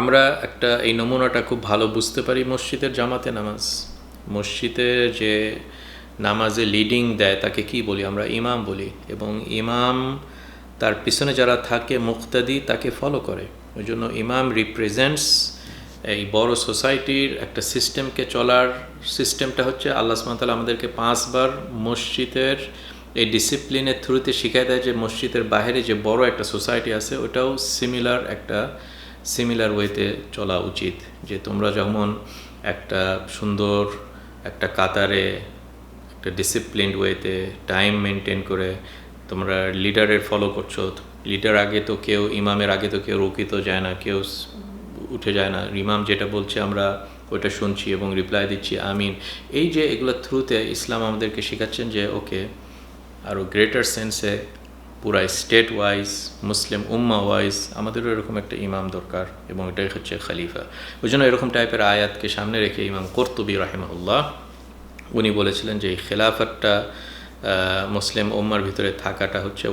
আমরা একটা, এই নমুনাটা খুব ভালো বুঝতে পারি মসজিদের জামাতে নামাজ। মসজিদে যে নামাজে লিডিং দেয়, তাকে কি বলি? আমরা ইমাম বলি। এবং ইমাম, তার পিছনে যারা থাকে, মুক্তাদি, তাকে ফলো করে। ওই জন্য ইমাম রিপ্রেজেন্টস এই বড় সোসাইটির একটা সিস্টেমকে চলার সিস্টেমটা হচ্ছে, আল্লাহ সুমতাল আমাদেরকে পাঁচবার মসজিদের এই ডিসিপ্লিনের থ্রুতে শিখাই দেয় যে মসজিদের বাইরে যে বড় একটা সোসাইটি আছে, ওটাও সিমিলার একটা সিমিলার ওয়েতে চলা উচিত যে তোমরা যেমন একটা সুন্দর একটা কাতারে, একটা ডিসিপ্লিনড ওয়েতে টাইম মেনটেন করে তোমরা লিডারের ফলো করছ। লিডার আগে তো কেউ, ইমামের আগে তো কেউ রুকিত যায় না, কেউ উঠে যায় না। ইমাম যেটা বলছে আমরা ওটা শুনছি এবং রিপ্লাই দিচ্ছি, আমিন। এই যে এগুলোর থ্রুতে ইসলাম আমাদেরকে শেখাচ্ছেন যে ওকে আরও গ্রেটার সেন্সে পুরা স্টেট ওয়াইজ মুসলিম উম্মা ওয়াইজ আমাদেরও এরকম একটা ইমাম দরকার এবং এটাই হচ্ছে খালিফা। ওই জন্য এরকম টাইপের আয়াতকে সামনে রেখে ইমাম কর্তুবী রাহিমাহুল্লাহ, উনি বলেছিলেন যে এই খেলাফতটা মুসলিম উম্মার ভিতরে থাকাটা হচ্ছে